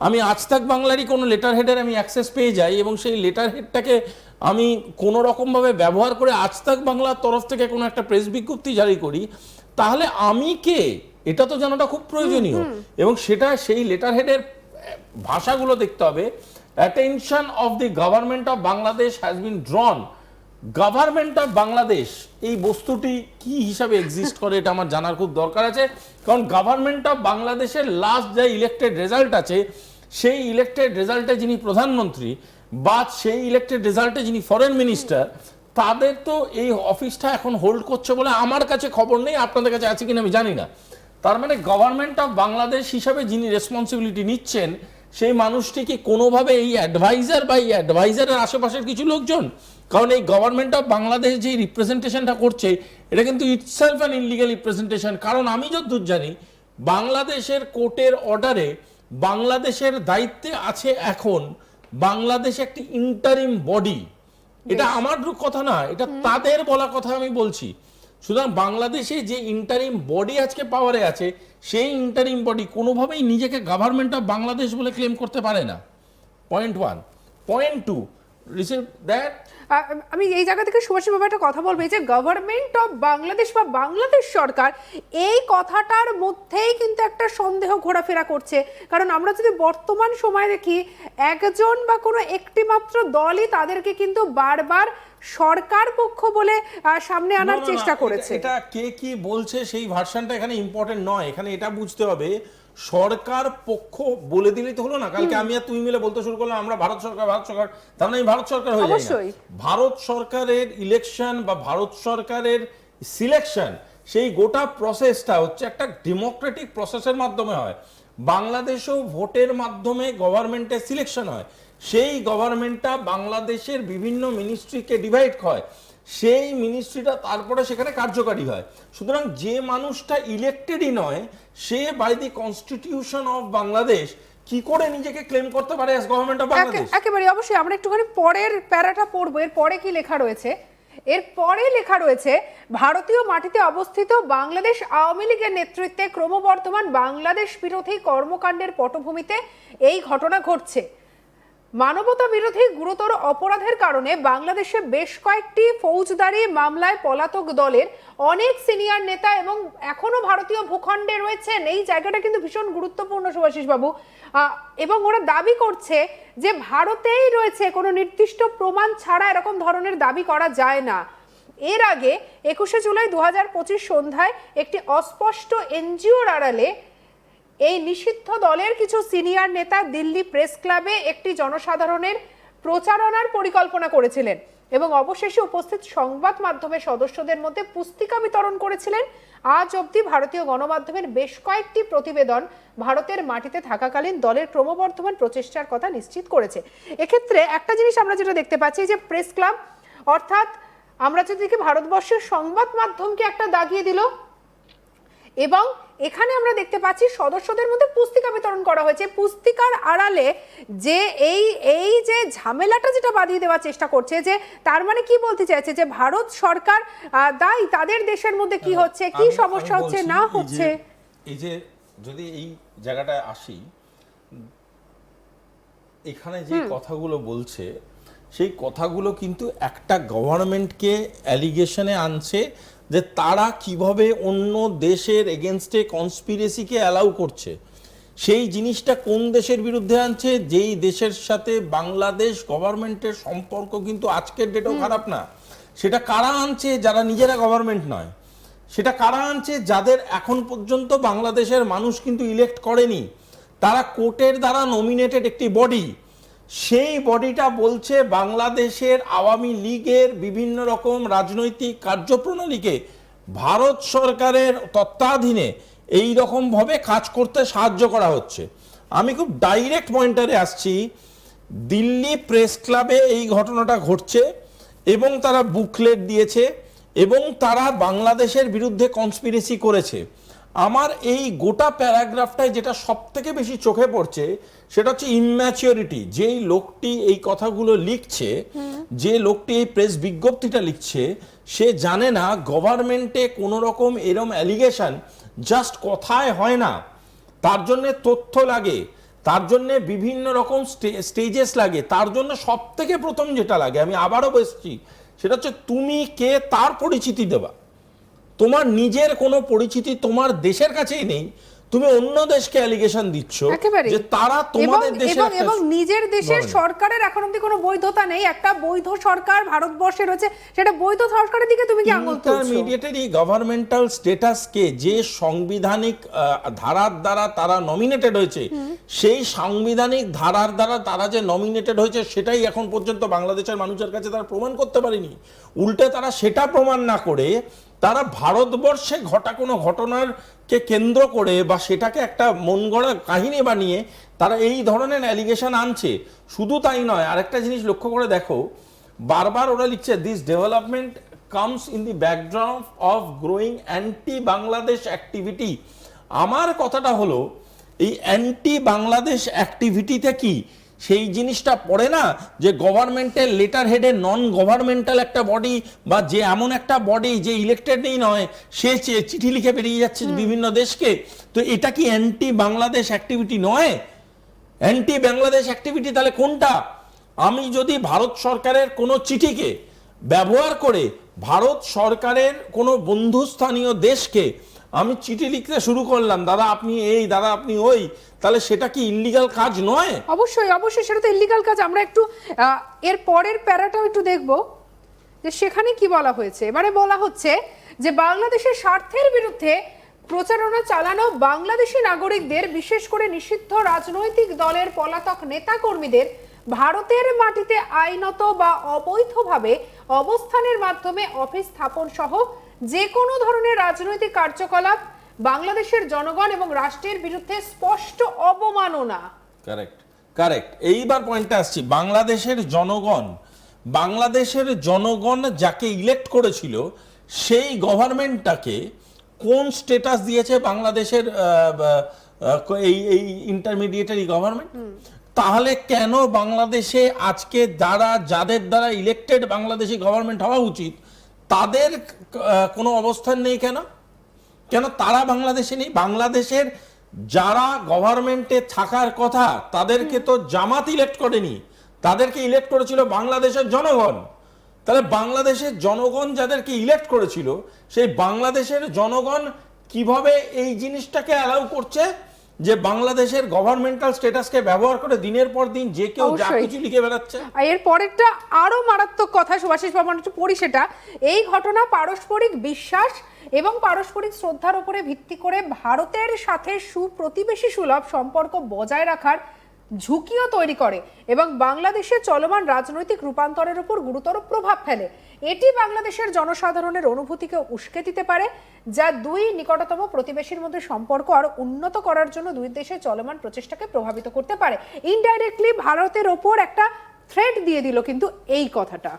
আমি আজ তাক বাংলারই কোনো লেটার হেডের আমি অ্যাক্সেস পেয়ে যাই এবং সেই লেটার হেডটাকে আমি কোনো রকমভাবে ব্যবহার করে আজ তাক বাংলার তরফ থেকে কোনো একটা প্রেস বিজ্ঞপ্তি জারি করি তাহলে আমি কে? এটা তো জানাটা খুব প্রয়োজনীয়। এবং সেটা সেই লেটার হেডের ভাষাগুলো দেখতে হবে। Attention of the government of Bangladesh has been drawn government of Bangladesh এই বস্তুটি কি হিসাবে এক্সিস্ট করে এটা আমার জানার খুব দরকার আছে। কারণ গভর্নমেন্ট অফ বাংলাদেশের লাস্ট যে ইলেক্টেড রেজাল্ট আছে সেই ইলেক্টেড রেজাল্টে যিনি প্রধানমন্ত্রী বা সেই ইলেক্টেড রেজাল্টে যিনি ফরেন মিনিস্টার তাদের তো এই অফিসটা এখন হোল্ড করছে বলে আমার কাছে খবর নেই, আপনাদের কাছে আছে কিনা আমি জানি না। তার মানে গভর্নমেন্ট অফ বাংলাদেশ হিসাবে যিনি রেসপন্সিবিলিটি নিচ্ছেন, সেই মানুষটি কি কোনোভাবে এই অ্যাডভাইজার বা এই অ্যাডভাইজারের আশেপাশের কিছু লোকজন? কারণ এই গভর্নমেন্ট অফ বাংলাদেশ যে রিপ্রেজেন্টেশনটা করছে, এটা কিন্তু ইটসেলফ অ্যান ইনলিগাল রিপ্রেজেন্টেশন কারণ আমি যতদূর জানি, বাংলাদেশের কোর্টের অর্ডারে বাংলাদেশের দায়িত্বে আছে এখন বাংলাদেশ একটি ইন্টারিম বডি এটা আমার কথা না এটা তাদের বলা কথা আমি বলছি। সুতরাং বাংলাদেশে যে ইন্টারিম বডি আজকে পাওয়ারে আছে সেই ইন্টারিম বডি কোনোভাবেই নিজেকে গভর্নমেন্ট অফ বাংলাদেশ বলে ক্লেম করতে পারে না। Point one point two receive that আমি এই জায়গা থেকে সুভাষী বাবু একটা কথা বলব এই যে গভর্নমেন্ট অফ বাংলাদেশ বা বাংলাদেশ সরকার এই কথাটার মধ্যেই কিন্তু একটা সন্দেহ ঘোরাফেরা করছে। কারণ আমরা যদি বর্তমান সময় দেখি একজন বা কোনো একটি মাত্র দলই তাদেরকে কিন্তু বারবার সরকার পক্ষ বলে সামনে আনার চেষ্টা করেছে। এটা কে কি বলছে সেই ভার্সনটা এখানে ইম্পর্টেন্ট নয়। এখানে এটা বুঝতে হবে সরকার পক্ষ বলে দিলেই তো হলো না। কালকে আমি আর তুমি মিলে বলতে শুরু করলাম আমরা ভারত সরকার ভারত সরকার। তার মানে ভারত সরকার হয়ে যাই ভারত সরকারের ইলেকশন বা ভারত সরকারের সিলেকশন সেই গোটা প্রসেসটা হচ্ছে একটা ডেমোক্রেটিক প্রসেসের মাধ্যমে হয়। বাংলাদেশেও ভোটের মাধ্যমে গভর্নমেন্টের সিলেকশন হয়। সেই গভর্নমেন্টটা বাংলাদেশের বিভিন্ন মিনিস্ট্রিকে ডিভাইড হয়। সেই মিনিস্ট্রিটা তারপরে সেখানে কার্যকারী হয়। সুতরাং যে মানুষটা ইলেক্টেডই নয় সে by the constitution of Bangladesh কি করে নিজেকে ক্লেম করতে পারে অ্যাজ গভর্নমেন্ট অফ বাংলাদেশ? একেবারে অবশ্যই আমরা একটুখানি পরের প্যারাটা পড়ব। এর পরে কি লেখা রয়েছে? এর পরে লেখা রয়েছে ভারতীয় মাটিতে অবস্থিত বাংলাদেশ আওয়ামী লীগের নেতৃত্বে ক্রমবর্ধমান বাংলাদেশ বিরোধী কর্মকাণ্ডের পটভূমিতে এই ঘটনা ঘটছে। মানবতা বিরোধী গুরুতর অপরাধের কারণে বাংলাদেশে বেশ কয়েকটি ফৌজদারি মামলায় পলাতক দলের অনেক সিনিয়র নেতা এবং এখনও ভারতীয় ভূখণ্ডে রয়েছেন। এই জায়গাটা কিন্তু ভীষণ গুরুত্বপূর্ণ সুভাষিস বাবু এবং ওরা দাবি করছে যে ভারতেই রয়েছে কোনো নির্দিষ্ট প্রমাণ ছাড়া এরকম ধরনের দাবি করা যায় না। এর আগে একুশে জুলাই দু হাজার পঁচিশ সন্ধ্যায় একটি অস্পষ্ট এনজিওর আড়ালে এই নিষিদ্ধ দলের কিছু সিনিয়র নেতা দিল্লি প্রেস ক্লাবে একটি জনসাধারণের প্রচারণার পরিকল্পনা করেছিলেন এবং অবশেষে উপস্থিত সংবাদ মাধ্যমের সদস্যদের মধ্যে পুস্তিকা বিতরণ করেছিলেন। আজ অবধি ভারতীয় গণমাধ্যমের বেশ কয়েকটি প্রতিবেদন ভারতের মাটিতে থাকাকালীন দলের ক্রমবর্ধমান প্রচেষ্টার কথা নিশ্চিত করেছে। এক্ষেত্রে একটা জিনিস আমরা যেটা দেখতে পাচ্ছি যে প্রেস ক্লাব, অর্থাৎ আমরা যদি ভারতবর্ষের সংবাদ মাধ্যমকে একটা দাগিয়ে দিল এবং এখানে আমরা দেখতে পাচ্ছি সদস্যদের মধ্যে পুস্তিকা বিতরণ করা হয়েছে। পুস্তিকার আড়ালে যে এই এই যে ঝামেলাটা যেটা বাঁধিয়ে দেওয়ার চেষ্টা করছে যে তার মানে কি বলতে চাইছে যে ভারত সরকার দায়ী তাদের দেশের মধ্যে কি হচ্ছে কি সমস্যা হচ্ছে না হচ্ছে? এই যে যদি এই জায়গাটায় আসি এখানে যে কথাগুলো বলছে সেই কথাগুলো কিন্তু একটা গভর্নমেন্টকে অ্যালিগেশনে আনছে যে তারা কীভাবে অন্য দেশের এগেনস্টে কনস্পিরেসিকে অ্যালাউ করছে। সেই জিনিসটা কোন দেশের বিরুদ্ধে আনছে? যেই দেশের সাথে বাংলাদেশ গভর্নমেন্টের সম্পর্ক কিন্তু আজকের ডেটেও খারাপ না। সেটা কারা আনছে? যারা নিজেরা গভর্নমেন্ট নয়। সেটা কারা আনছে? যাদের এখন পর্যন্ত বাংলাদেশের মানুষ কিন্তু ইলেক্ট করেনি। তারা কোর্টের দ্বারা নমিনেটেড একটি বডি সেই বডিটা বলছে বাংলাদেশের আওয়ামী লীগের বিভিন্ন রকম রাজনৈতিক কার্যপ্রণালীকে ভারত সরকারের তত্ত্বাধীনে এই রকমভাবে কাজ করতে সাহায্য করা হচ্ছে। আমি খুব ডাইরেক্ট পয়েন্টারে আসছি, দিল্লি প্রেস ক্লাবে এই ঘটনাটা ঘটছে এবং তারা বুকলেট দিয়েছে এবং তারা বাংলাদেশের বিরুদ্ধে কনস্পিরেসি করেছে। আমার এই গোটা প্যারাগ্রাফটায় যেটা সব থেকে বেশি চোখে পড়ছে, সেটা হচ্ছে ইম্যাচিওরিটি যেই লোকটি এই কথাগুলো লিখছে, যে লোকটি এই প্রেস বিজ্ঞপ্তিটা লিখছে, সে জানে না গভর্নমেন্টে কোনো রকম এরম অ্যালিগেশন জাস্ট কথায় হয় না। তার জন্য তথ্য লাগে, তার জন্য বিভিন্ন রকম স্টেজেস লাগে, তার জন্য সব থেকে প্রথম যেটা লাগে, আমি আবারও বসছি সেটা হচ্ছে তুমি কে তার পরিচিতি দেবা। তোমার নিজের কোনো পরিচিতি তোমার দেশের কাছেই নেই তুমি অন্য দেশকে অ্যালিগেশন দিচ্ছ যে তারা তোমাদের দেশের এবং নিজের দেশের সরকারের এখন অব্দি কোনো বৈধতা নেই একটা বৈধ সরকার ভারতবর্ষে রয়েছে সেটা বৈধ সরকারের দিকে তুমি কি আঙুল তুলছো? ইন্টারমিডিয়েটারি গভর্নমেন্টাল স্ট্যাটাসকে যে সাংবিধানিক ধারার দ্বারা তারা নমিনেটেড হয়েছে সেই সাংবিধানিক ধারার দ্বারা তারা যে নমিনেটেড হয়েছে সেটাই এখন পর্যন্ত বাংলাদেশের মানুষের কাছে তারা প্রমাণ করতে পারেনি। উল্টে তারা সেটা প্রমাণ না করে তারা ভারতবর্ষে ঘটা কোনো ঘটনার কে কেন্দ্র করে বা সেটাকে একটা মন গড়া কাহিনী বানিয়ে তারা এই ধরনের অ্যালিগেশন আনছে। শুধু তাই নয়, আরেকটা জিনিস লক্ষ্য করে দেখো, বারবার ওরা লিখছে this development comes in the background of growing anti Bangladesh activity আমার কথাটা হলো, এই অ্যান্টি বাংলাদেশ অ্যাক্টিভিটিতে কি? সেই জিনিসটা পড়ে না যে গভর্নমেন্টের লেটার হেডে নন গভর্নমেন্টাল একটা বডি বা যে এমন একটা বডি যে ইলেক্টেডই নয় সে চিঠি লিখে বেরিয়ে যাচ্ছে বিভিন্ন দেশকে। তো এটা কি অ্যান্টি বাংলাদেশ অ্যাক্টিভিটি নয়? অ্যান্টি বাংলাদেশ অ্যাক্টিভিটি তাহলে কোনটা? আমি যদি ভারত সরকারের কোনো চিঠিকে ব্যবহার করে ভারত সরকারের কোনো বন্ধুস্থানীয় দেশকে আমি চিঠি লিখতে শুরু করলাম, দাদা, আপনি এই, দাদা, আপনি ওই, তাহলে সেটা কি ইল্লিগাল কাজ নয়? অবশ্যই অবশ্যই, সেটা তো ইলিগাল কাজ। আমরা একটু এর পরের প্যারাটাও একটু দেখব যে সেখানে কি বলা হয়েছে। এবারে বলা হচ্ছে যে বাংলাদেশের স্বার্থের বিরুদ্ধে প্রচারণা চালানো বাংলাদেশি নাগরিকদের, বিশেষ করে নিষিদ্ধ রাজনৈতিক দলের পলাতক নেতাকর্মীদের, ভারতের মাটিতে আইনত বা অবৈধভাবে অবস্থানের মাধ্যমে অফিস স্থাপন সহ যে কোনো ধরনের রাজনৈতিক কার্যকলাপ বাংলাদেশের জনগণ এবং রাষ্ট্রের বিরুদ্ধে স্পষ্ট অবমাননা। কারেক্ট কারেক্ট এইবার পয়েন্টে আসছি বাংলাদেশের জনগণ বাংলাদেশের জনগণ যাকে ইলেক্ট করেছিল সেই গভর্নমেন্টটাকে কোন স্টেটাস দিয়েছে বাংলাদেশের এই এই ইন্টারমিডিয়েটারি গভর্নমেন্ট তাহলে কেন বাংলাদেশে আজকে যারা যাদের দ্বারা ইলেক্টেড বাংলাদেশি গভর্নমেন্ট হওয়া উচিত তাদের কোনো অবস্থান নেই কেন? কেন তারা বাংলাদেশে নেই? বাংলাদেশের যারা গভর্নমেন্টে থাকার কথা, তাদেরকে তো জামাত ইলেক্ট করেনি। তাদেরকে ইলেক্ট করেছিল বাংলাদেশের জনগণ। তাহলে বাংলাদেশের জনগণ যাদেরকে ইলেক্ট করেছিল, সেই বাংলাদেশের জনগণ কীভাবে এই জিনিসটাকে অ্যালাউ করছে? যে বাংলাদেশের গভর্নমেন্টাল স্ট্যাটাসকে ব্যবহার করে দিনের পর দিন যে কেউ যা কিছু লিখে বেড়াচ্ছে। আর এর পরেরটা আরও মারাত্মক কথা সুভাষিস বাবু পড়ি সেটা। এই ঘটনা পারস্পরিক বিশ্বাস এবং পারস্পরিক শ্রদ্ধার উপরে ভিত্তি করে ভারতের সাথে সুপ্রতিবেশী সুলভ সম্পর্ক বজায় রাখার ঝুঁকিও তৈরি করে এবং বাংলাদেশে চলমান রাজনৈতিক রূপান্তরের উপর গুরুতর প্রভাব ফেলে। এটি বাংলাদেশের জনসাধারণের অনুভূতিকে উস্কে দিতে পারে, যা দুই নিকটতম প্রতিবেশীর মধ্যে সম্পর্ক আরও উন্নত করার জন্য দুই দেশের চলমান প্রচেষ্টাকে প্রভাবিত করতে পারে। ইনডাইরেক্টলি ভারতের ওপর একটা থ্রেট দিয়ে দিল কিন্তু এই কথাটা।